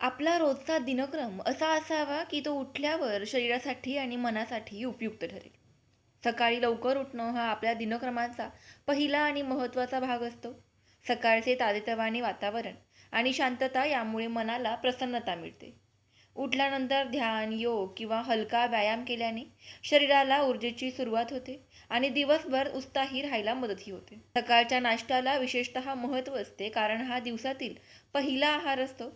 आपला रोजचा दिनक्रम असा असावा की तो उठल्यावर शरीरासाठी आणि मनासाठी उपयुक्त ठरेल. सकाळी लवकर उठणं हा आपल्या दिनक्रमाचा पहिला आणि महत्त्वाचा भाग असतो. सकाळचे ताजेतवाने वातावरण आणि शांतता यामुळे मनाला प्रसन्नता मिळते. उठल्यानंतर ध्यान योग किंवा हलका व्यायाम केल्याने शरीराला ऊर्जेची सुरुवात होते आणि दिवसभर उत्साही राहायला मदतही होते. सकाळच्या नाश्त्याला विशेषतः महत्त्व असते कारण हा दिवसातील पहिला आहार असतो.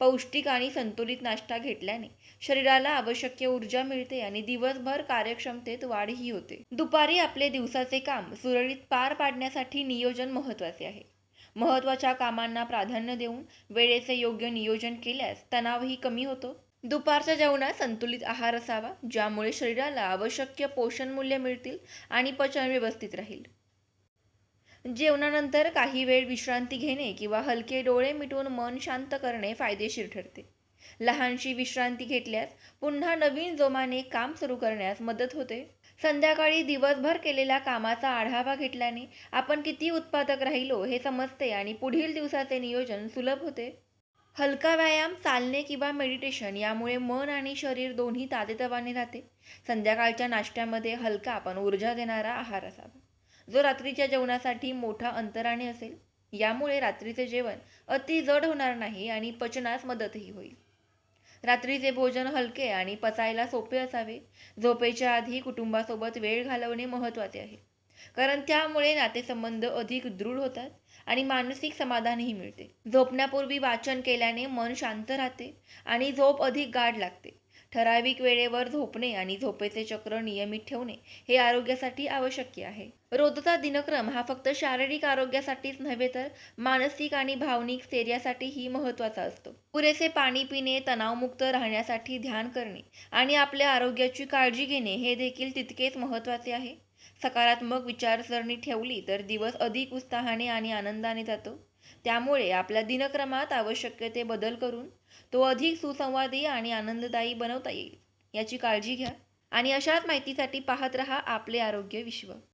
पौष्टिक आणि संतुलित नाश्ता घेतल्याने शरीराला आवश्यक ऊर्जा मिळते आणि दिवसभर कार्यक्षमतेत वाढही होते. दुपारी आपले दिवसाचे काम सुरळीत पार पाडण्यासाठी नियोजन महत्त्वाचे आहे. महत्त्वाच्या कामांना प्राधान्य देऊन वेळेचे योग्य नियोजन केल्यास तणावही कमी होतो. दुपारच्या जेवणात संतुलित आहार असावा ज्यामुळे शरीराला आवश्यक पोषण मूल्य मिळतील आणि पचन व्यवस्थित राहील. जेवणानंतर काही वेळ विश्रांती घेणे किंवा हलके डोळे मिटून मन शांत करणे फायदेशीर ठरते. लहानशी विश्रांती घेतल्यास पुन्हा नवीन जोमाने काम सुरू करण्यास मदत होते. संध्याकाळी दिवसभर केलेल्या कामाचा आढावा घेतल्याने आपण किती उत्पादक राहिलो हे समजते आणि पुढील दिवसाचे नियोजन सुलभ होते. हलका व्यायाम चालणे किंवा मेडिटेशन यामुळे मन आणि शरीर दोन्ही ताजेतवाने राहते. संध्याकाळच्या नाश्त्यामध्ये हलका पण ऊर्जा देणारा आहार असावा. जो रात्रीच्या जेवणासाठी मोठा अंतराने असेल यामुळे रात्रीचे जेवण अति जड होणार नाही आणि पचनास मदतही होईल. रात्रीचे भोजन हलके आणि पचायला सोपे असावे. झोपेच्या आधी कुटुंबासोबत वेळ घालवणे महत्त्वाचे आहे. कारण त्यामुळे नातेसंबंध अधिक दृढ होतात आणि मानसिक समाधानही मिळते. झोपण्यापूर्वी वाचन केल्याने मन शांत राहते आणि झोप अधिक गाढ लागते. ठराविक वेळेवर झोपणे आणि झोपेचे चक्र नियमित ठेवणे हे आरोग्यासाठी आवश्यक आहे. रोजचा दिनक्रम हा फक्त शारीरिक आरोग्यासाठीच नव्हे तर मानसिक आणि भावनिक स्थैर्यासाठीही महत्त्वाचा असतो. पुरेसे पाणी पिणे तणावमुक्त राहण्यासाठी ध्यान करणे आणि आपल्या आरोग्याची काळजी घेणे हे देखील तितकेच महत्त्वाचे आहे. सकारात्मक विचारसरणी ठेवली तर दिवस अधिक उत्साहाने आणि आनंदाने जातो. त्यामुळे आपल्या दिनक्रमात आवश्यक ते बदल करून तो अधिक सुसंवादी आणि आनंददायी बनवता येईल. याची काळजी घ्या आणि अशाच माहितीसाठी पाहत रहा आपले आरोग्य विश्व.